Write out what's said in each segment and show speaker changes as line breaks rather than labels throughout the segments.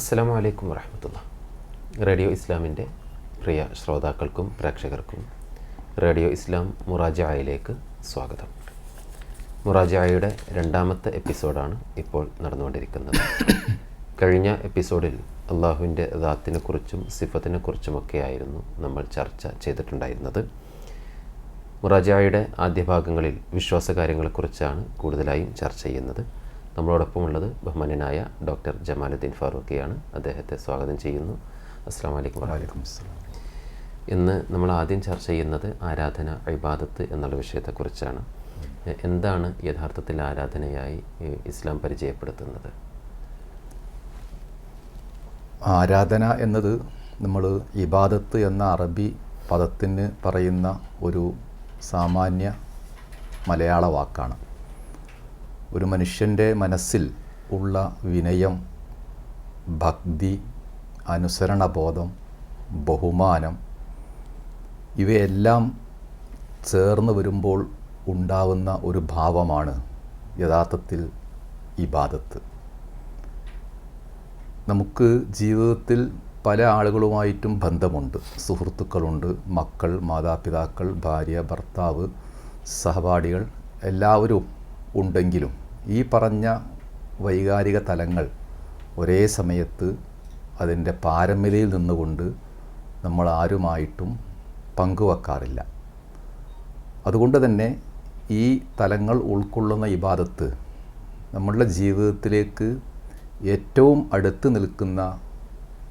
അസ്സലാമു വലൈക്കും വറഹമത്തുള്ള റേഡിയോ ഇസ്ലാമിന്റെ പ്രിയ ശ്രോതാക്കൾക്കും പ്രേക്ഷകർക്കും റേഡിയോ ഇസ്ലാം മുറാജായിലേക്ക് സ്വാഗതം. മുറാജായയുടെ രണ്ടാമത്തെ എപ്പിസോഡാണ് ഇപ്പോൾ നടന്നുകൊണ്ടിരിക്കുന്നത്. കഴിഞ്ഞ എപ്പിസോഡിൽ അള്ളാഹുവിന്റെ ദാത്തിനെക്കുറിച്ചും സിഫത്തിനെക്കുറിച്ചുമൊക്കെ ആയിരുന്നു നമ്മൾ ചർച്ച ചെയ്തിട്ടുണ്ടായിരുന്നത്. മുറാജായുടെ ആദ്യ ഭാഗങ്ങളിൽ വിശ്വാസ കാര്യങ്ങളെക്കുറിച്ചാണ് കൂടുതലായും ചർച്ച ചെയ്യുന്നത്. നമ്മളോടൊപ്പം ഉള്ളത് ബഹുമാന്യനായ ഡോക്ടർ ജമാലുദ്ദീൻ ഫാറൂഖിയാണ്. അദ്ദേഹത്തെ സ്വാഗതം ചെയ്യുന്നു. അസ്സാം വലൈക്കും
വലൈക്കും
ഇന്ന് നമ്മൾ ആദ്യം ചർച്ച ചെയ്യുന്നത് ആരാധന ഇബാദത്ത് എന്നുള്ള വിഷയത്തെക്കുറിച്ചാണ്. എന്താണ് യഥാർത്ഥത്തിൽ ആരാധനയായി ഇസ്ലാം പരിചയപ്പെടുത്തുന്നത്?
ആരാധന എന്നത് നമ്മൾ ഇബാദത്ത് എന്ന അറബി പദത്തിന് പറയുന്ന ഒരു സാമാന്യ മലയാള വാക്കാണ്. ഒരു മനുഷ്യന്റെ മനസ്സിൽ ഉള്ള വിനയം ഭക്തി അനുസരണബോധം ബഹുമാനം ഇവയെല്ലാം ചേർന്ന് വരുമ്പോൾ ഉണ്ടാവുന്ന ഒരു ഭാവമാണ് യഥാർത്ഥത്തിൽ ഇബാദത്ത് നമുക്ക് ജീവിതത്തിൽ പല ആളുകളുമായിട്ടും ബന്ധമുണ്ട്. സുഹൃത്തുക്കളുണ്ട് മക്കൾ മാതാപിതാക്കൾ ഭാര്യ ഭർത്താവ് സഹപാഠികൾ എല്ലാവരും ഉണ്ടെങ്കിലും ഈ പറഞ്ഞ വൈകാരിക തലങ്ങൾ ഒരേ സമയത്ത് അതിന്റെ പാരമ്പര്യയിൽ നിന്നുകൊണ്ട് നമ്മൾ ആരുമായിട്ടും പങ്കുവെക്കാറില്ല. അതുകൊണ്ട് തന്നെ ഈ തലങ്ങൾ ഉൾക്കൊള്ളുന്ന ഇബാദത്ത് നമ്മളുടെ ജീവിതത്തിലേക്ക് ഏറ്റവും അടുത്ത് നിൽക്കുന്ന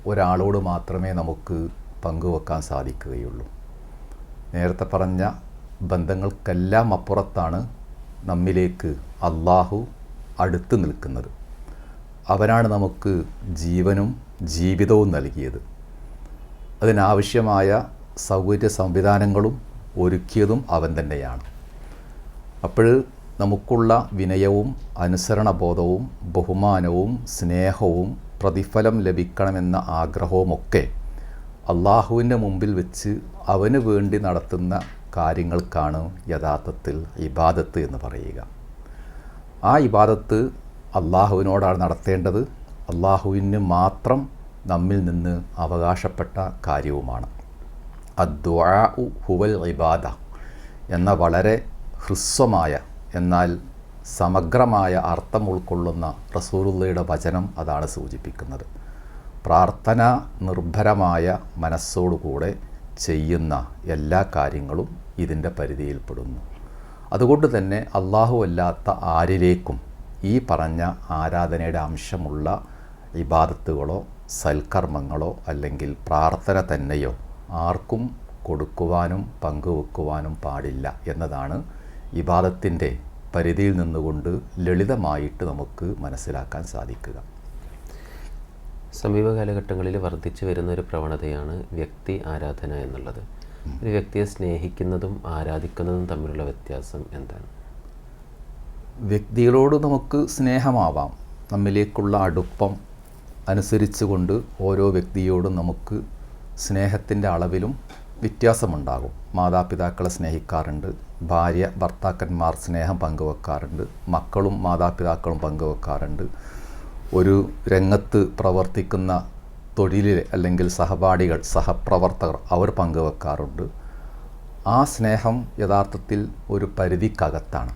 ഒരാളോട് മാത്രമേ നമുക്ക് പങ്കുവെക്കാൻ സാധിക്കുകയുള്ളൂ. നേരത്തെ പറഞ്ഞ ബന്ധങ്ങൾക്കെല്ലാം അപ്പുറത്താണ് നമ്മിലേക്ക് അള്ളാഹു അടുത്ത് നിൽക്കുന്നത്. അവനാണ് നമുക്ക് ജീവനും ജീവിതവും നൽകിയത്. അതിനാവശ്യമായ സൗകര്യ സംവിധാനങ്ങളും ഒരുക്കിയതും അവൻ തന്നെയാണ്. അപ്പോൾ നമുക്കുള്ള വിനയവും അനുസരണബോധവും ബഹുമാനവും സ്നേഹവും പ്രതിഫലം ലഭിക്കണമെന്ന ആഗ്രഹവുമൊക്കെ അള്ളാഹുവിന്റെ മുമ്പിൽ വെച്ച് അവന് വേണ്ടി നടത്തുന്ന കാര്യങ്ങൾക്കാണ് യഥാർത്ഥത്തിൽ ഇബാദത്ത് എന്ന് പറയുക. ആ ഇബാദത്ത് അള്ളാഹുവിനോടാണ് നടത്തേണ്ടത്. അള്ളാഹുവിന് മാത്രം നമ്മിൽ നിന്ന് അവകാശപ്പെട്ട കാര്യവുമാണ്. അദ്വാ ഹുവൽ ഇബാദ എന്ന വളരെ ഹ്രസ്വമായ എന്നാൽ സമഗ്രമായ അർത്ഥം ഉൾക്കൊള്ളുന്ന റസൂലുള്ളയുടെ വചനം അതാണ് സൂചിപ്പിക്കുന്നത്. പ്രാർത്ഥന നിർഭരമായ മനസ്സോടുകൂടെ ചെയ്യുന്ന എല്ലാ കാര്യങ്ങളും ഇതിന്റെ പരിധിയിൽപ്പെടുന്നു. അതുകൊണ്ട് തന്നെ അള്ളാഹു അല്ലാത്ത ആരിലേക്കും ഈ പറഞ്ഞ ആരാധനയുടെ അംശമുള്ള ഇബാദത്തുകളോ സൽക്കർമ്മങ്ങളോ അല്ലെങ്കിൽ പ്രാർത്ഥന തന്നെയോ ആർക്കും കൊടുക്കുവാനും പങ്കുവെക്കുവാനും പാടില്ല എന്നതാണ് ഇബാദത്തിന്റെ പരിധിയിൽ നിന്നുകൊണ്ട് ലളിതമായിട്ട് നമുക്ക് മനസ്സിലാക്കാൻ സാധിക്കുക.
സമീപ കാലഘട്ടങ്ങളിൽ വർദ്ധിച്ചു വരുന്ന ഒരു പ്രവണതയാണ് വ്യക്തി ആരാധന എന്നുള്ളത്. ഒരു വ്യക്തിയെ സ്നേഹിക്കുന്നതും ആരാധിക്കുന്നതും തമ്മിലുള്ള വ്യത്യാസം എന്താണ്?
വ്യക്തികളോട് നമുക്ക് സ്നേഹമാവാം. നമ്മിലേക്കുള്ള അടുപ്പം അനുസരിച്ചുകൊണ്ട് ഓരോ വ്യക്തിയോടും നമുക്ക് സ്നേഹത്തിന്റെ അളവിലും വ്യത്യാസമുണ്ടാകും. മാതാപിതാക്കളെ സ്നേഹിക്കാറുണ്ട് ഭാര്യ ഭർത്താക്കന്മാർ സ്നേഹം പങ്കുവെക്കാറുണ്ട് മക്കളും മാതാപിതാക്കളും പങ്കുവെക്കാറുണ്ട്. ഒരു രംഗത്ത് പ്രവർത്തിക്കുന്ന തൊഴിലിൽ അല്ലെങ്കിൽ സഹപാഠികൾ സഹപ്രവർത്തകർ അവർ പങ്കുവെക്കാറുണ്ട്. ആ സ്നേഹം യഥാർത്ഥത്തിൽ ഒരു പരിധിക്കകത്താണ്.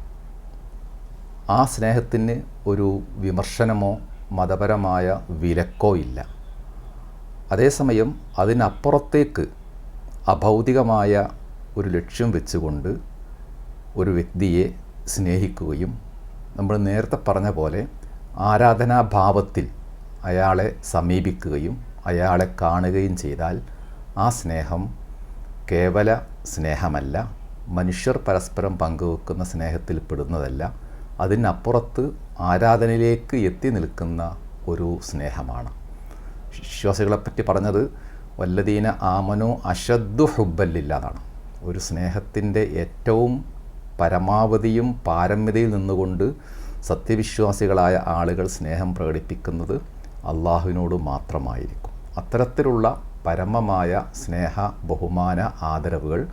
ആ സ്നേഹത്തിന് ഒരു വിമർശനമോ മതപരമായ വിലക്കോ ഇല്ല. അതേസമയം അതിനപ്പുറത്തേക്ക് അഭൗതികമായ ഒരു ലക്ഷ്യം വെച്ചുകൊണ്ട് ഒരു വ്യക്തിയെ സ്നേഹിക്കുകയും നമ്മൾ നേരത്തെ പറഞ്ഞ പോലെ ആരാധനാഭാവത്തിൽ അയാളെ സമീപിക്കുകയും അയാളെ കാണുകയും ചെയ്താൽ ആ സ്നേഹം കേവല സ്നേഹമല്ല മനുഷ്യർ പരസ്പരം പങ്കുവെക്കുന്ന സ്നേഹത്തിൽ പെടുന്നതല്ല. അതിനപ്പുറത്ത് ആരാധനയിലേക്ക് എത്തി നിൽക്കുന്ന ഒരു സ്നേഹമാണ്. വിശ്വാസികളെപ്പറ്റി പറഞ്ഞത് വല്ലതീന ആമനോ അശദ്ദു ഹുബല്ലില്ല എന്നാണ് ഒരു സ്നേഹത്തിന്റെ ഏറ്റവും പരമാവധിയും പാരമ്യതയിൽ നിന്നുകൊണ്ട് സത്യവിശ്വാസികളായ ആളുകൾ സ്നേഹം പ്രകടിപ്പിക്കുന്നത് അള്ളാഹുവിനോട് മാത്രമായിരിക്കും. അത്തരത്തിലുള്ള പരമമായ സ്നേഹ ബഹുമാന ആദരവുകൾ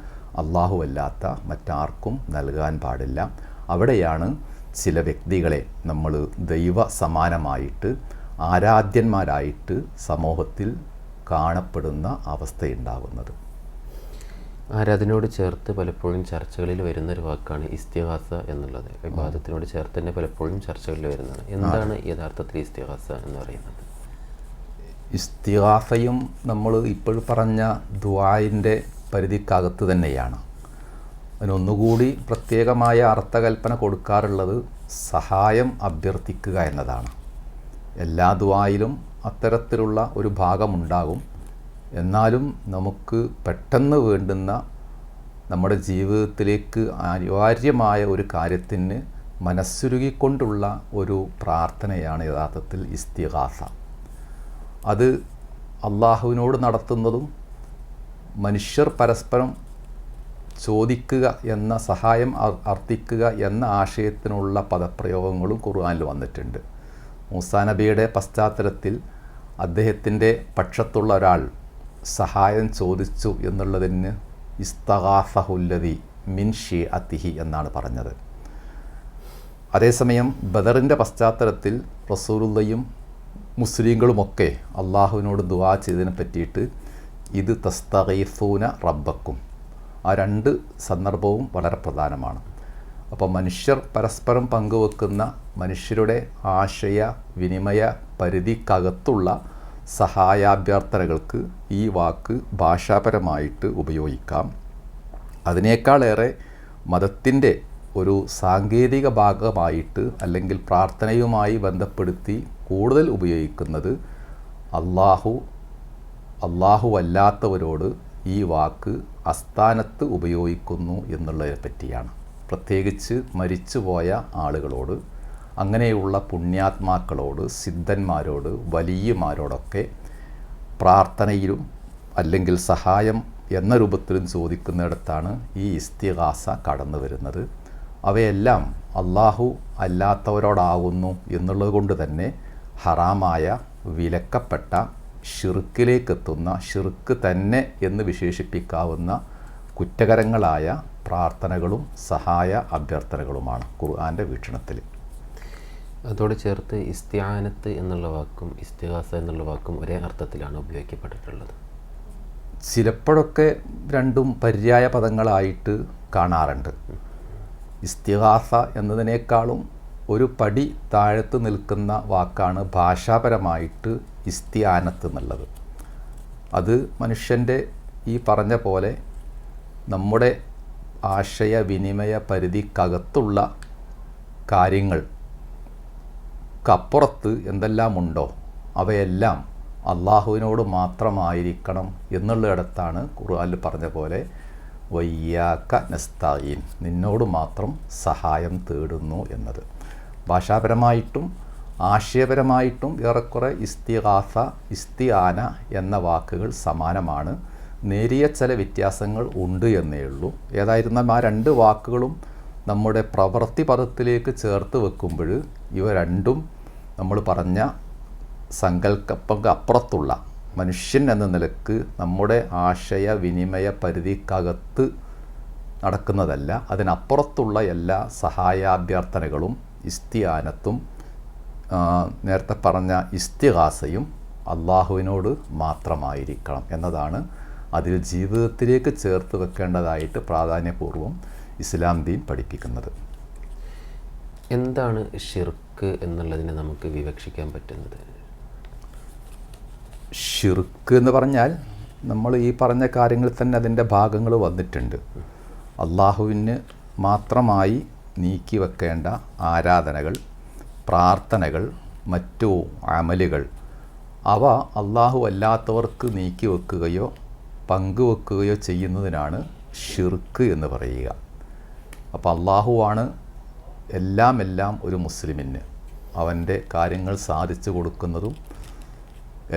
അല്ലാത്ത മറ്റാർക്കും നൽകാൻ പാടില്ല. അവിടെയാണ് ചില വ്യക്തികളെ നമ്മൾ ദൈവ സമാനമായിട്ട് ആരാധ്യന്മാരായിട്ട് സമൂഹത്തിൽ കാണപ്പെടുന്ന അവസ്ഥയുണ്ടാകുന്നത്.
ആരാധനയോട് ചേർത്ത് പലപ്പോഴും ചർച്ചകളിൽ വരുന്ന ഒരു വാക്കാണ് ഇസ്തിഹാസ എന്നുള്ളത്. വിവാദത്തിനോട് ചേർത്ത് തന്നെ പലപ്പോഴും ചർച്ചകളിൽ വരുന്നതാണ്. എന്താണ് യഥാർത്ഥത്തിൽ ഇസ്തിഹാസ എന്ന് പറയുന്നത്?
ഇസ്തിഹാസയും നമ്മൾ ഇപ്പോൾ പറഞ്ഞ ദ്വായിന്റെ പരിധിക്കകത്ത് തന്നെയാണ്. അതിനൊന്നുകൂടി പ്രത്യേകമായ അർത്ഥകൽപ്പന കൊടുക്കാറുള്ളത് സഹായം അഭ്യർത്ഥിക്കുക എന്നതാണ്. എല്ലാ ദുആയിലും അത്തരത്തിലുള്ള ഒരു ഭാഗമുണ്ടാകും. എന്നാലും നമുക്ക് പെട്ടെന്ന് വേണ്ടുന്ന നമ്മുടെ ജീവിതത്തിലേക്ക് അനിവാര്യമായ ഒരു കാര്യത്തിന് മനസ്സുരുകിക്കൊണ്ടുള്ള ഒരു പ്രാർത്ഥനയാണ് യഥാർത്ഥത്തിൽ ഇസ്തിഹാസ അത് അള്ളാഹുവിനോട് നടത്തുന്നതും മനുഷ്യർ പരസ്പരം ചോദിക്കുക എന്ന സഹായം അർ- അർത്ഥിക്കുക എന്ന ആശയത്തിനുള്ള പദപ്രയോഗങ്ങളും ഖുർആനിൽ വന്നിട്ടുണ്ട്. മൂസാ നബിയുടെ പശ്ചാത്തലത്തിൽ അദ്ദേഹത്തിന്റെ പക്ഷത്തുള്ള ഒരാൾ സഹായം ചോദിച്ചു എന്നുള്ളതിന് ഇസ്തഗാഫഹുല്ലതി മിൻ ഷി അത്തിഹി എന്നാണ് പറഞ്ഞത്. അതേസമയം ബദറിന്റെ പശ്ചാത്തലത്തിൽ റസൂലുള്ളയും മുസ്ലിങ്ങളുമൊക്കെ അള്ളാഹുവിനോട് ദുവാ ചെയ്തതിനെ പറ്റിയിട്ട് ഇത് തസ്തഗീഫൂന റബ്ബക്കും. ആ രണ്ട് സന്ദർഭവും വളരെ പ്രധാനമാണ്. അപ്പോൾ മനുഷ്യർ പരസ്പരം പങ്കുവെക്കുന്ന മനുഷ്യരുടെ ആശയ വിനിമയ പരിധിക്കകത്തുള്ള സഹായാഭ്യർത്ഥനകൾക്ക് ഈ വാക്ക് ഭാഷാപരമായിട്ട് ഉപയോഗിക്കാം. അതിനേക്കാളേറെ മതത്തിന്റെ ഒരു സാങ്കേതിക ഭാഗമായിട്ട് അല്ലെങ്കിൽ പ്രാർത്ഥനയുമായി ബന്ധപ്പെടുത്തി കൂടുതൽ ഉപയോഗിക്കുന്നത് അള്ളാഹു അല്ലാത്തവരോട് ഈ വാക്ക് അസ്ഥാനത്ത് ഉപയോഗിക്കുന്നു എന്നുള്ളതിനെ പറ്റിയാണ് പ്രത്യേകിച്ച് മരിച്ചുപോയ ആളുകളോട് അങ്ങനെയുള്ള പുണ്യാത്മാക്കളോട് സിദ്ധന്മാരോട് വലിയമാരോടൊക്കെ പ്രാർത്ഥനയിലും അല്ലെങ്കിൽ സഹായം എന്ന രൂപത്തിലും ചോദിക്കുന്നിടത്താണ് ഈ ഇസ്തിഹാസ കടന്നു വരുന്നത്. അവയെല്ലാം അള്ളാഹു അല്ലാത്തവരോടാകുന്നു എന്നുള്ളത് കൊണ്ട് തന്നെ ഹറാമായ വിലക്കപ്പെട്ട ഷിർക്കിലേക്കെത്തുന്ന ഷിർക്ക് തന്നെ എന്ന് വിശേഷിപ്പിക്കാവുന്ന കുറ്റകരങ്ങളായ പ്രാർത്ഥനകളും സഹായ അഭ്യർത്ഥനകളുമാണ് ഖുർആാന്റെ വീക്ഷണത്തിൽ.
അതോട് ചേർത്ത് ഇസ്തിയാനത്ത് എന്നുള്ള വാക്കും ഇസ്തിഹാസ എന്നുള്ള വാക്കും ഒരേ അർത്ഥത്തിലാണ് ഉപയോഗിക്കപ്പെട്ടിട്ടുള്ളത്.
ചിലപ്പോഴൊക്കെ രണ്ടും പര്യായ പദങ്ങളായിട്ട് കാണാറുണ്ട്. ഇസ്തിഹാസ എന്നതിനേക്കാളും ഒരു പടി താഴത്ത് നിൽക്കുന്ന വാക്കാണ് ഭാഷാപരമായിട്ട് ഇസ്തിയാനത്ത് എന്നുള്ളത്. അത് മനുഷ്യന്റെ ഈ പറഞ്ഞ പോലെ നമ്മുടെ ആശയവിനിമയ പരിധിക്കകത്തുള്ള കാര്യങ്ങൾ കപ്പുറത്ത് എന്തെല്ലാമുണ്ടോ അവയെല്ലാം അള്ളാഹുവിനോട് മാത്രമായിരിക്കണം എന്നുള്ളിടത്താണ് ഖുർആനിൽ പറഞ്ഞ പോലെ വയ്യാക്ക നസ്തായിൻ നിന്നോട് മാത്രം സഹായം തേടുന്നു എന്നത്. ഭാഷാപരമായിട്ടും ആശയപരമായിട്ടും ഏറെക്കുറെ ഇസ്തിഹാസ ഇസ്തിയാന എന്ന വാക്കുകൾ സമാനമാണ്. നേരിയ ചില വ്യത്യാസങ്ങൾ ഉണ്ട് എന്നേ ഉള്ളൂ. ഏതായിരുന്നാലും ആ രണ്ട് വാക്കുകളും നമ്മുടെ പ്രവൃത്തി പദത്തിലേക്ക് ചേർത്ത് വെക്കുമ്പോൾ ഇവ രണ്ടും നമ്മൾ പറഞ്ഞ സങ്കല്പങ്ങൾക്ക് അപ്പുറത്തുള്ള മനുഷ്യൻ എന്ന നിലയ്ക്ക് നമ്മുടെ ആശയ വിനിമയ പരിധിക്കകത്ത് നടക്കുന്നതല്ല. അതിനപ്പുറത്തുള്ള എല്ലാ സഹായാഭ്യർത്ഥനകളും ഇസ്തിയാനത്തും നേരത്തെ പറഞ്ഞ ഇസ്തിഹാസയും അള്ളാഹുവിനോട് മാത്രമായിരിക്കണം എന്നതാണ് അതിൽ ജീവിതത്തിലേക്ക് ചേർത്ത് വെക്കേണ്ടതായിട്ട് പ്രാധാന്യപൂർവം ഇസ്ലാം ദീൻ പഠിപ്പിക്കുന്നത്.
എന്താണ് ഷിർക്ക് എന്നുള്ളതിനെ നമുക്ക് വിവക്ഷിക്കാൻ പറ്റുന്നത്?
ഷിർക്ക് എന്ന് പറഞ്ഞാൽ നമ്മൾ ഈ പറഞ്ഞ കാര്യങ്ങളിൽ തന്നെ അതിന്റെ ഭാഗങ്ങൾ വന്നിട്ടുണ്ട്. അള്ളാഹുവിന് മാത്രമായി നീക്കി വെക്കേണ്ട ആരാധനകൾ പ്രാർത്ഥനകൾ മറ്റു അമലുകൾ അവ അള്ളാഹു അല്ലാത്തവർക്ക് നീക്കി വെക്കുകയോ പങ്കുവെക്കുകയോ ചെയ്യുന്നതിനാണ് ഷിർക്ക് എന്ന് പറയുക. അപ്പോൾ അള്ളാഹുവാണ് എല്ലാം എല്ലാം ഒരു മുസ്ലിമിന്. അവന്റെ കാര്യങ്ങൾ സാധിച്ചു കൊടുക്കുന്നതും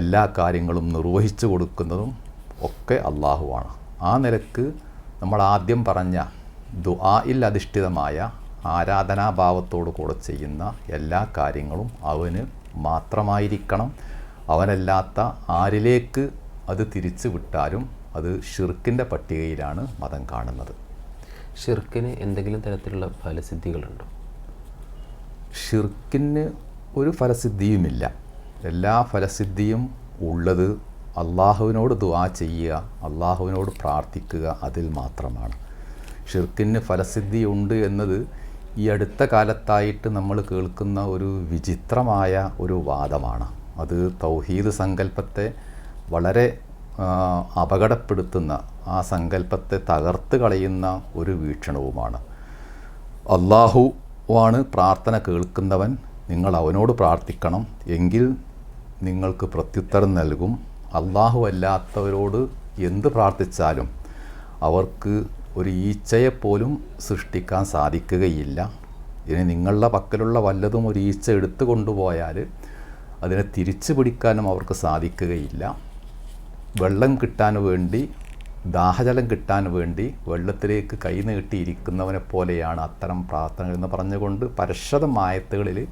എല്ലാ കാര്യങ്ങളും നിർവഹിച്ചു കൊടുക്കുന്നതും ഒക്കെ അള്ളാഹുവാണ് ആ നിലയ്ക്ക് നമ്മൾ ആദ്യം പറഞ്ഞ ദുആയിൽ അധിഷ്ഠിതമായ ആരാധനാഭാവത്തോടു കൂടെ ചെയ്യുന്ന എല്ലാ കാര്യങ്ങളും അവന് മാത്രമായിരിക്കണം. അവനല്ലാത്ത ആരിലേക്ക് അത് തിരിച്ചു വിട്ടാലും അത് ഷിർക്കിന്റെ പട്ടികയിലാണ് മതം കാണുന്നത്.
ഷിർക്കിന് എന്തെങ്കിലും തരത്തിലുള്ള ഫലസിദ്ധികളുണ്ടോ?
ഷിർക്കിന് ഒരു ഫലസിദ്ധിയുമില്ല. എല്ലാ ഫലസിദ്ധിയും ഉള്ളത് അള്ളാഹുവിനോട് ദുവാ ചെയ്യുക അള്ളാഹുവിനോട് പ്രാർത്ഥിക്കുക അതിൽ മാത്രമാണ്. ഷിർക്കിന് ഫലസിദ്ധിയുണ്ട് എന്നത് ഈ അടുത്ത കാലത്തായിട്ട് നമ്മൾ കേൾക്കുന്ന ഒരു വിചിത്രമായ ഒരു വാദമാണ്. അത് തൗഹീദ് സങ്കല്പത്തെ വളരെ അപകടപ്പെടുത്തുന്ന ആ സങ്കല്പത്തെ തകർത്ത് കളയുന്ന ഒരു വീക്ഷണവുമാണ്. അള്ളാഹു ആണ് പ്രാർത്ഥന കേൾക്കുന്നവൻ. നിങ്ങൾ അവനോട് പ്രാർത്ഥിക്കണം. എങ്കിൽ നിങ്ങൾക്ക് പ്രത്യുത്തരം നൽകും. അള്ളാഹു അല്ലാത്തവരോട് എന്ത് പ്രാർത്ഥിച്ചാലും അവർക്ക് ഒരു ഈച്ചയെപ്പോലും സൃഷ്ടിക്കാൻ സാധിക്കുകയില്ല. ഇനി നിങ്ങളുടെ പക്കലുള്ള വല്ലതും ഒരു ഈച്ച എടുത്തു കൊണ്ടുപോയാൽ അതിനെ തിരിച്ചു പിടിക്കാനും അവർക്ക് സാധിക്കുകയില്ല. വെള്ളം കിട്ടാൻ വേണ്ടി ദാഹജലം കിട്ടാൻ വേണ്ടി വെള്ളത്തിലേക്ക് കൈ നീട്ടിയിരിക്കുന്നവനെ പോലെയാണ് അത്തരം പ്രാർത്ഥനകൾ എന്ന് പറഞ്ഞുകൊണ്ട് പരശതമായത്തുകളിൽ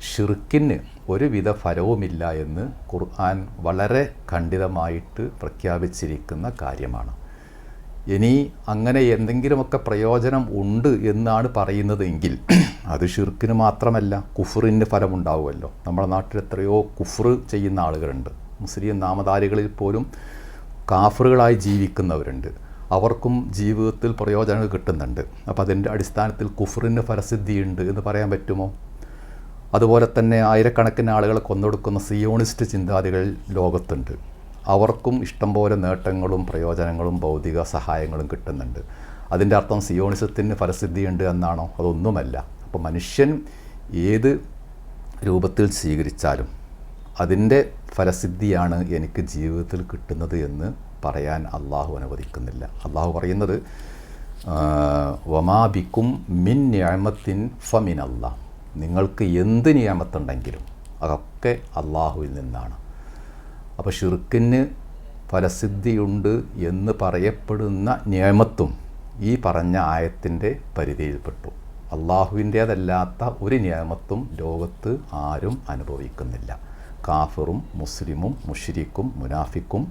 ഷിർക്കിന് ഒരുവിധ ഫലവുമില്ല എന്ന് ഖുർആൻ വളരെ ഖണ്ഡിതമായിട്ട് പ്രഖ്യാപിച്ചിരിക്കുന്ന കാര്യമാണ്. ഇനി അങ്ങനെ എന്തെങ്കിലുമൊക്കെ പ്രയോജനം ഉണ്ട് എന്നാണ് പറയുന്നതെങ്കിൽ അത് ഷിർക്കിന് മാത്രമല്ല കുഫറിന് ഫലമുണ്ടാവുമല്ലോ. നമ്മുടെ നാട്ടിൽ എത്രയോ കുഫർ ചെയ്യുന്ന ആളുകളുണ്ട്. മുസ്ലിം നാമധാരികളിൽ പോലും കാഫറുകളായി ജീവിക്കുന്നവരുണ്ട്. അവർക്കും ജീവിതത്തിൽ പ്രയോജനങ്ങൾ കിട്ടുന്നുണ്ട്. അപ്പോൾ അതിന്റെ അടിസ്ഥാനത്തിൽ കുഫറിന് ഫലസിദ്ധിയുണ്ട് എന്ന് പറയാൻ പറ്റുമോ? അതുപോലെ തന്നെ ആയിരക്കണക്കിന് ആളുകളെ കൊന്നൊടുക്കുന്ന സിയോണിസ്റ്റ് ചിന്താതികൾ ലോകത്തുണ്ട്. അവർക്കും ഇഷ്ടംപോലെ നേട്ടങ്ങളും പ്രയോജനങ്ങളും ഭൗതിക സഹായങ്ങളും കിട്ടുന്നുണ്ട്. അതിന്റെ അർത്ഥം സിയോണിസത്തിന് ഫലസിദ്ധിയുണ്ട് എന്നാണോ? അതൊന്നുമല്ല. അപ്പോൾ മനുഷ്യൻ ഏത് രൂപത്തിൽ സ്വീകരിച്ചാലും അതിന്റെ ഫലസിദ്ധിയാണ് എനിക്ക് ജീവിതത്തിൽ കിട്ടുന്നത് എന്ന് പറയാൻ അള്ളാഹു അനുവദിക്കുന്നില്ല. അള്ളാഹു പറയുന്നത് വമാബിക്കും മിൻ ന്യാമത്തിൻ ഫമിൻ അള്ളാഹ് നിങ്ങൾക്ക് എന്ത് നിയമത്തുണ്ടെങ്കിലും അതൊക്കെ അള്ളാഹുവിൽ നിന്നാണ്. അപ്പോൾ ഷിർക്കിന് ഫലസിദ്ധിയുണ്ട് എന്ന് പറയപ്പെടുന്ന നിയമത്തും ഈ പറഞ്ഞ ആയത്തിന്റെ പരിധിയിൽപ്പെട്ടു. അള്ളാഹുവിന്റേതല്ലാത്ത ഒരു നിയമത്തും ലോകത്ത് ആരും അനുഭവിക്കുന്നില്ല. കാഫറും മുസ്ലിമും മുഷിരിക്കും മുനാഫിക്കും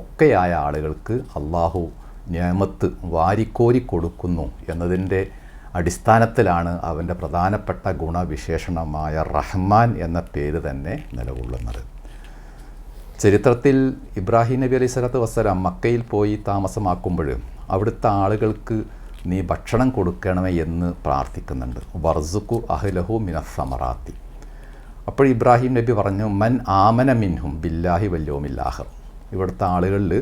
ഒക്കെയായ ആളുകൾക്ക് അള്ളാഹു നിയമത്ത് വാരിക്കോരി കൊടുക്കുന്നു എന്നതിന്റെ അടിസ്ഥാനത്തിലാണ് അവന്റെ പ്രധാനപ്പെട്ട ഗുണവിശേഷണമായ റഹ്മാൻ എന്ന പേര് തന്നെ നിലകൊള്ളുന്നത്. ചരിത്രത്തിൽ ഇബ്രാഹിം നബി അലൈഹി സ്വലാത്തു വസ്സലാം മക്കയിൽ പോയി താമസമാക്കുമ്പോൾ അവിടുത്തെ ആളുകൾക്ക് നീ ഭക്ഷണം കൊടുക്കണമേ എന്ന് പ്രാർത്ഥിക്കുന്നുണ്ട്. വർസുക്കു അഹ്ലഹു മിനസമറാത്തി അപ്പോൾ ഇബ്രാഹിം നബി പറഞ്ഞു മൻ ആമന മിൻഹും ബില്ലാഹി വല്യോമില്ലാഹർ ഇവിടുത്തെ ആളുകളിൽ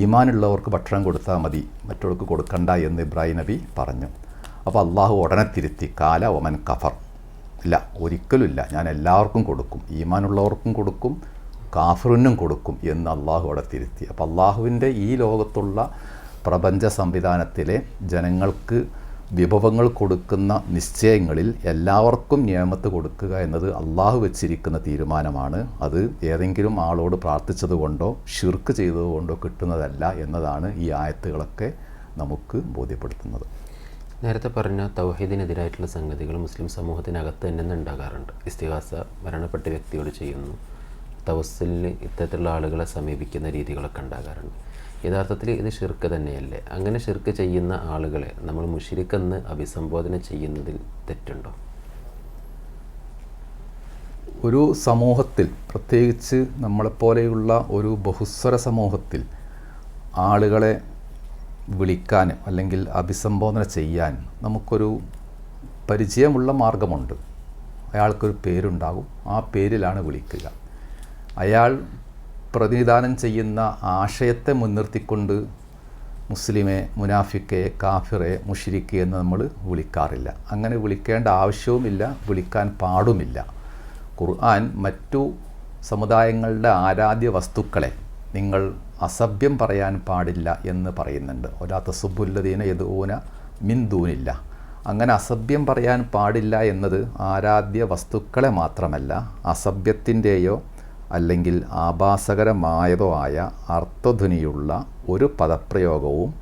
ഈമാനുള്ളവർക്ക് ഭക്ഷണം കൊടുത്താൽ മതി മറ്റവർക്ക് കൊടുക്കണ്ട എന്ന് ഇബ്രാഹിം നബി പറഞ്ഞു. അപ്പോൾ അള്ളാഹു ഉടനെ തിരുത്തി കാല ഒമൻ കഫർ. ഇല്ല ഒരിക്കലുമില്ല ഞാൻ എല്ലാവർക്കും കൊടുക്കും ഈമാനുള്ളവർക്കും കൊടുക്കും കാഫറിനും കൊടുക്കും എന്ന് അള്ളാഹു അവിടെ തിരുത്തി. അപ്പോൾ അള്ളാഹുവിന്റെ ഈ ലോകത്തുള്ള പ്രപഞ്ച സംവിധാനത്തിലെ ജനങ്ങൾക്ക് വിഭവങ്ങൾ കൊടുക്കുന്ന നിശ്ചയങ്ങളിൽ എല്ലാവർക്കും നിയമത്ത് കൊടുക്കുക എന്നത് അള്ളാഹു വെച്ചിരിക്കുന്ന തീരുമാനമാണ്. അത് ഏതെങ്കിലും ആളോട് പ്രാർത്ഥിച്ചതുകൊണ്ടോ ഷിർക്ക് ചെയ്തതുകൊണ്ടോ കിട്ടുന്നതല്ല എന്നതാണ് ഈ ആയത്തുകളൊക്കെ നമുക്ക് ബോധ്യപ്പെടുത്തുന്നത്.
നേരത്തെ പറഞ്ഞ തൗഹീദിനെതിരായിട്ടുള്ള സംഗതികൾ മുസ്ലിം സമൂഹത്തിനകത്ത് തന്നെ ഉണ്ടാകാറുണ്ട്. ഇസ്തിഹാസ മരണപ്പെട്ട വ്യക്തിയോട് ചെയ്യുന്നു. തവസ്സിലിന് ഇത്തരത്തിലുള്ള ആളുകളെ സമീപിക്കുന്ന രീതികളൊക്കെ ഉണ്ടാകാറുണ്ട്. യഥാർത്ഥത്തിൽ ഇത് ഷിർക്ക് തന്നെയല്ലേ? അങ്ങനെ ഷിർക്ക് ചെയ്യുന്ന ആളുകളെ നമ്മൾ മുഷിരിക്കെന്ന് അഭിസംബോധന ചെയ്യുന്നതിൽ തെറ്റുണ്ടോ?
ഒരു സമൂഹത്തിൽ പ്രത്യേകിച്ച് നമ്മളെപ്പോലെയുള്ള ഒരു ബഹുസ്വര സമൂഹത്തിൽ ആളുകളെ വിളിക്കാൻ അല്ലെങ്കിൽ അഭിസംബോധന ചെയ്യാൻ നമുക്കൊരു പരിചയമുള്ള മാർഗമുണ്ട്. അയാൾക്കൊരു പേരുണ്ടാകും. ആ പേരിലാണ് വിളിക്കുക. അയാൾ പ്രതിനിധാനം ചെയ്യുന്ന ആശയത്തെ മുൻനിർത്തിക്കൊണ്ട് മുസ്ലിമെ മുനാഫിക്കെ കാഫിറെ മുഷിരിക്ക് എന്ന് നമ്മൾ വിളിക്കാറില്ല. അങ്ങനെ വിളിക്കേണ്ട ആവശ്യവുമില്ല വിളിക്കാൻ പാടുമില്ല. ഖുർആൻ മറ്റു സമുദായങ്ങളുടെ ആരാധ്യ വസ്തുക്കളെ നിങ്ങൾ അസഭ്യം പറയാൻ പാടില്ല എന്ന് പറയുന്നുണ്ട്. ഒരാ തസുബുല്ലദീന യദൂന മിന്ദൂനില്ല അങ്ങനെ അസഭ്യം പറയാൻ പാടില്ല എന്നത് ആരാധ്യ വസ്തുക്കളെ മാത്രമല്ല അസഭ്യത്തിന്റെയോ അല്ലെങ്കിൽ ആഭാസകരമായതോ ആയ അർത്ഥധ്വനിയുള്ള ഒരു പദപ്രയോഗവും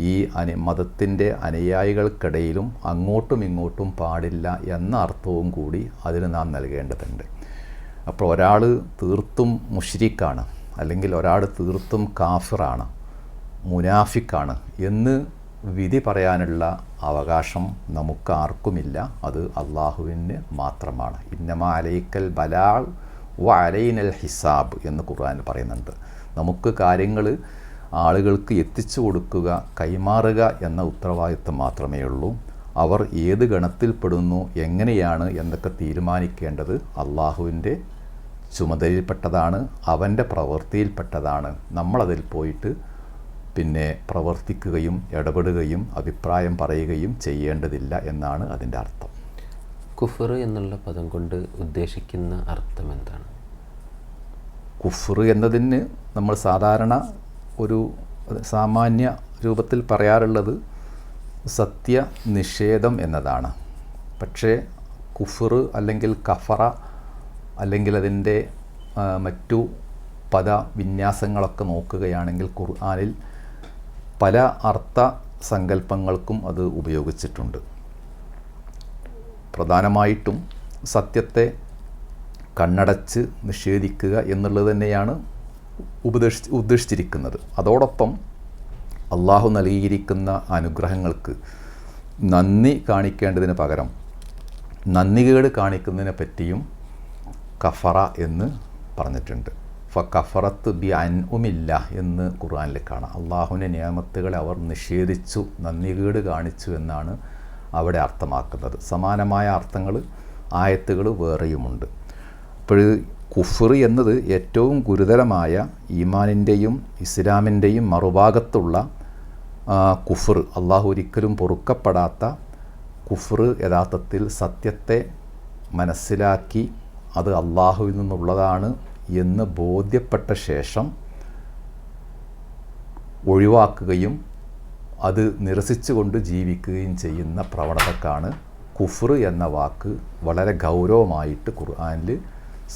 ഈ അനു മതത്തിന്റെ അനുയായികൾക്കിടയിലും അങ്ങോട്ടും ഇങ്ങോട്ടും പാടില്ല എന്ന അർത്ഥവും കൂടി അതിന് നാം നൽകേണ്ടതുണ്ട്. അപ്പോൾ ഒരാൾ തീർത്തും മുഷ്രിക്കാണ് അല്ലെങ്കിൽ ഒരാൾ തീർത്തും കാഫിറാണ് മുനാഫിക്കാണ് എന്ന് വിധി പറയാനുള്ള അവകാശം നമുക്കാർക്കുമില്ല. അത് അള്ളാഹുവിന് മാത്രമാണ്. ഇന്നമ അലൈക്കൽ ബലാൾ വ അലൈനൽ ഹിസാബ് എന്ന് ഖുർആൻ പറയുന്നുണ്ട്. നമുക്ക് കാര്യങ്ങൾ ആളുകൾക്ക് എത്തിച്ചു കൊടുക്കുക കൈമാറുക എന്ന ഉത്തരവാദിത്വം മാത്രമേ ഉള്ളൂ. അവർ ഏത് ഗണത്തിൽപ്പെടുന്നു എങ്ങനെയാണ് എന്നൊക്കെ തീരുമാനിക്കേണ്ടത് അള്ളാഹുവിന്റെ ചുമതലയിൽപ്പെട്ടതാണ് അവന്റെ പ്രവൃത്തിയിൽപ്പെട്ടതാണ്. നമ്മളതിൽ പോയിട്ട് പിന്നെ പ്രവർത്തിക്കുകയും ഇടപെടുകയും അഭിപ്രായം പറയുകയും ചെയ്യേണ്ടതില്ല എന്നാണ് അതിന്റെ അർത്ഥം.
കുഫർ എന്നുള്ള പദം കൊണ്ട് ഉദ്ദേശിക്കുന്ന അർത്ഥം എന്താണ്?
കുഫർ എന്നതിന് നമ്മൾ സാധാരണ ഒരു സാമാന്യ രൂപത്തിൽ പറയാറുള്ളത് സത്യ നിഷേധം എന്നതാണ്. പക്ഷേ കുഫർ അല്ലെങ്കിൽ കഫറ അല്ലെങ്കിൽ അതിന്റെ മറ്റു പദ വിന്യാസങ്ങളൊക്കെ നോക്കുകയാണെങ്കിൽ ഖുർആാനിൽ പല അർത്ഥ സങ്കല്പങ്ങൾക്കും അത് ഉപയോഗിച്ചിട്ടുണ്ട്. പ്രധാനമായിട്ടും സത്യത്തെ കണ്ണടച്ച് നിഷേധിക്കുക എന്നുള്ളത് തന്നെയാണ് ഉപദേശി ഉദ്ദേശിച്ചിരിക്കുന്നത്. അതോടൊപ്പം അള്ളാഹു നൽകിയിരിക്കുന്ന അനുഗ്രഹങ്ങൾക്ക് നന്ദി കാണിക്കേണ്ടതിന് പകരം നന്ദികേട് കാണിക്കുന്നതിനെ പറ്റിയും കഫറ എന്ന് പറഞ്ഞിട്ടുണ്ട്. ഫ കഫറത്ത് ബി അൻഉമില്ല എന്ന് ഖുർആനിൽ കാണാം. അള്ളാഹുവിന്റെ നിയമത്തുകളെ അവർ നിഷേധിച്ചു നന്ദികേട് കാണിച്ചു എന്നാണ് അവിടെ അർത്ഥമാക്കുന്നത്. സമാനമായ അർത്ഥങ്ങൾ ആയത്തുകൾ വേറെയുമുണ്ട്. അപ്പോൾ കുഫർ എന്നത് ഏറ്റവും ഗുരുതരമായ ഈമാനിന്റെയും ഇസ്ലാമിന്റെയും മറുഭാഗത്തുള്ള കുഫർ. അള്ളാഹു ഒരിക്കലും പൊറുക്കപ്പെടാത്ത കുഫർ യഥാർത്ഥത്തിൽ സത്യത്തെ മനസ്സിലാക്കി അത് അള്ളാഹുവിൽ നിന്നുള്ളതാണ് എന്ന് ബോധ്യപ്പെട്ട ശേഷം ഒഴിവാക്കുകയും അത് നിരസിച്ചുകൊണ്ട് ജീവിക്കുകയും ചെയ്യുന്ന പ്രവണതക്കാണ് കുഫർ എന്ന വാക്ക് വളരെ ഗൗരവമായിട്ട് ഖുർആനിൽ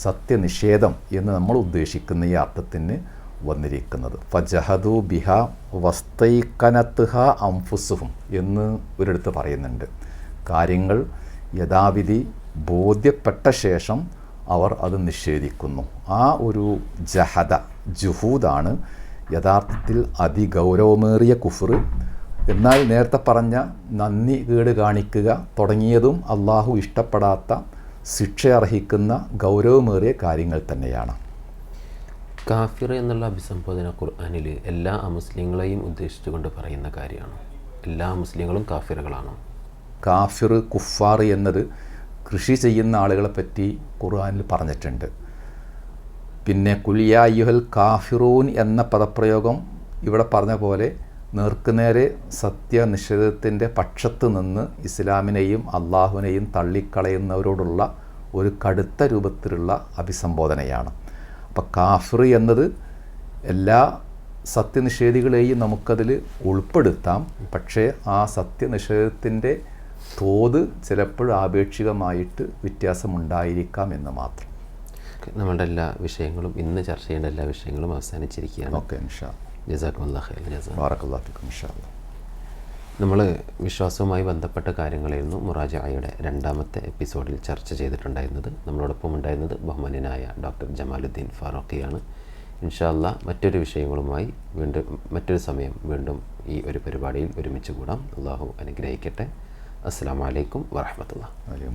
സത്യനിഷേധം എന്ന് നമ്മൾ ഉദ്ദേശിക്കുന്ന ഈ അർത്ഥത്തിന് വന്നിരിക്കുന്നത്. ഫജഹദു ബിഹ വസ്തൈക്കനത്തുഹ അംഫുസുഹും എന്ന് ഒരിടത്ത് പറയുന്നുണ്ട്. കാര്യങ്ങൾ യഥാവിധി ബോധ്യപ്പെട്ട ശേഷം അവർ അത് നിഷേധിക്കുന്നു. ആ ഒരു ജഹദ ജുഹൂദാണ് യഥാർത്ഥത്തിൽ അതിഗൗരവമേറിയ കുഫർ. എന്നാൽ നേരത്തെ പറഞ്ഞ നന്ദി കേട് കാണിക്കുക തുടങ്ങിയതും അള്ളാഹു ഇഷ്ടപ്പെടാത്ത ശിക്ഷ അർഹിക്കുന്ന ഗൗരവമേറിയ കാര്യങ്ങൾ തന്നെയാണ്.
കാഫിർ എന്നുള്ള അഭിസംബോധന ഖുർആാനിൽ എല്ലാ അമുസ്ലിങ്ങളെയും ഉദ്ദേശിച്ചുകൊണ്ട് പറയുന്ന കാര്യമാണ്. എല്ലാ മുസ്ലിങ്ങളും കാഫിറുകളാണ്.
കാഫിർ കുഫാർ എന്നത് കൃഷി ചെയ്യുന്ന ആളുകളെ പറ്റി ഖുർആാനിൽ പറഞ്ഞിട്ടുണ്ട്. പിന്നെ കുലിയായുഹൽ കാഫിറൂൻ എന്ന പദപ്രയോഗം ഇവിടെ പറഞ്ഞ പോലെ നേർക്കുനേരെ സത്യനിഷേധത്തിന്റെ പക്ഷത്ത് നിന്ന് ഇസ്ലാമിനെയും അള്ളാഹുവിനെയും തള്ളിക്കളയുന്നവരോടുള്ള ഒരു കടുത്ത രൂപത്തിലുള്ള അഭിസംബോധനയാണ്. അപ്പോൾ കാഫിർ എന്നത് എല്ലാ സത്യനിഷേധികളെയും നമുക്കതിൽ ഉൾപ്പെടുത്താം. പക്ഷേ ആ സത്യനിഷേധത്തിന്റെ തോത് ചിലപ്പോൾ ആപേക്ഷികമായിട്ട് വ്യത്യാസമുണ്ടായിരിക്കാം എന്ന് മാത്രം.
നമ്മളുടെ എല്ലാ വിഷയങ്ങളും ഇന്ന് ചർച്ച ചെയ്യേണ്ട എല്ലാ വിഷയങ്ങളും അവസാനിച്ചിരിക്കുകയാണ്.
ഓക്കെ ഇൻഷാ
ജസാഖുല്ലാ ഖൈർ ജസാ.
ബാറക്കല്ലാഫിക്കും ഇൻഷാ അല്ലാ.
നമ്മൾ വിശ്വാസവുമായി ബന്ധപ്പെട്ട കാര്യങ്ങളായിരുന്നു മുറാജായുടെ രണ്ടാമത്തെ എപ്പിസോഡിൽ ചർച്ച ചെയ്തിട്ടുണ്ടായിരുന്നത്. നമ്മളോടൊപ്പം ഉണ്ടായിരുന്നത് ബഹുമാനായ ഡോക്ടർ ജമാലുദ്ദീൻ ഫാറൂഖിയാണ്. ഇൻഷാല്ല മറ്റൊരു വിഷയങ്ങളുമായി വീണ്ടും മറ്റൊരു സമയം വീണ്ടും ഈ ഒരു പരിപാടിയിൽ ഒരുമിച്ച് കൂടാം. അള്ളാഹു അനുഗ്രഹിക്കട്ടെ. അസ്സാം വലൈക്കും വറഹമത്തുള്ള
വലിയ